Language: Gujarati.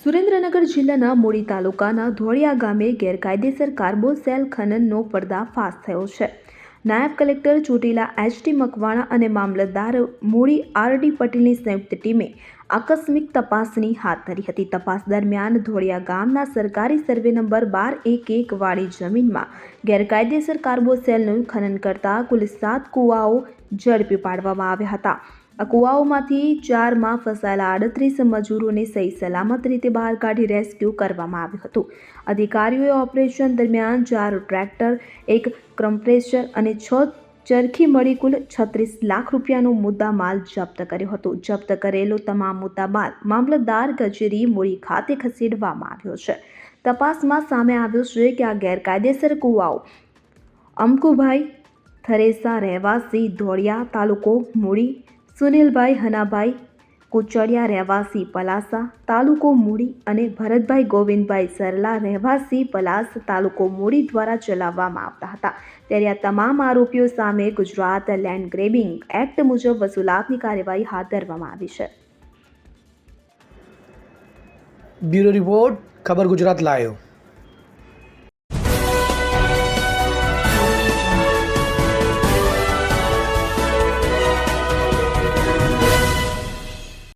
સુરેન્દ્રનગર જિલ્લાના મૂળી તાલુકાના ધોળિયા ગામે ગેરકાયદેસર કાર્બોસેલ ખનનનો પર્દાફાશ થયો છે. નાયબ કલેક્ટર ચોટીલા એચટી મકવાણા અને મામલતદાર મૂળી આરડી પટેલની સંયુક્ત ટીમે આકસ્મિક તપાસની હાથ ધરી હતી. તપાસ દરમિયાન ધોળિયા ગામના સરકારી સર્વે નંબર બાર એક એક વાળી જમીનમાં ગેરકાયદેસર કાર્બોસેલનું ખનન કરતા કુલ સાત કૂવાઓ ઝડપી પાડવામાં આવ્યા હતા. આ કુવાઓમાંથી ચારમાં ફસાયેલા આડત્રીસ મજૂરોને સહી સલામત રીતે બહાર કાઢી રેસ્ક્યુ કરવામાં આવ્યું હતું. અધિકારીઓએ ઓપરેશન દરમિયાન ચાર ટ્રેક્ટર, એક ક્રમ્પ્રેશર અને છ ચરખી મળી કુલ છત્રીસ લાખ રૂપિયાનો મુદ્દા માલ જપ્ત કર્યો હતો. જપ્ત કરેલો તમામ મુદ્દા માલ મામલતદાર કચેરી મૂળી ખાતે ખસેડવામાં આવ્યો છે. તપાસમાં સામે આવ્યું છે કે આ ગેરકાયદેસર કુવાઓ અમકુભાઈ થરેસા, રહેવાસી, ધોળિયા તાલુકો મૂળી સુનિલભાઈ હનાભાઈ, કુચડિયા રહેવાસી પલાસા તાલુકો મૂડી અને ભરતભાઈ ગોવિંદભાઈ સરલા રહેવાસી પલાસ તાલુકો મૂડી દ્વારા ચલાવવામાં આવતા હતા. ત્યારે આ તમામ આરોપીઓ સામે ગુજરાત લેન્ડ ગ્રેબિંગ એક્ટ મુજબ વસૂલાતની કાર્યવાહી હાથ ધરવામાં આવી છે. બ્યુરો રિપોર્ટ, ખબર ગુજરાત લાયો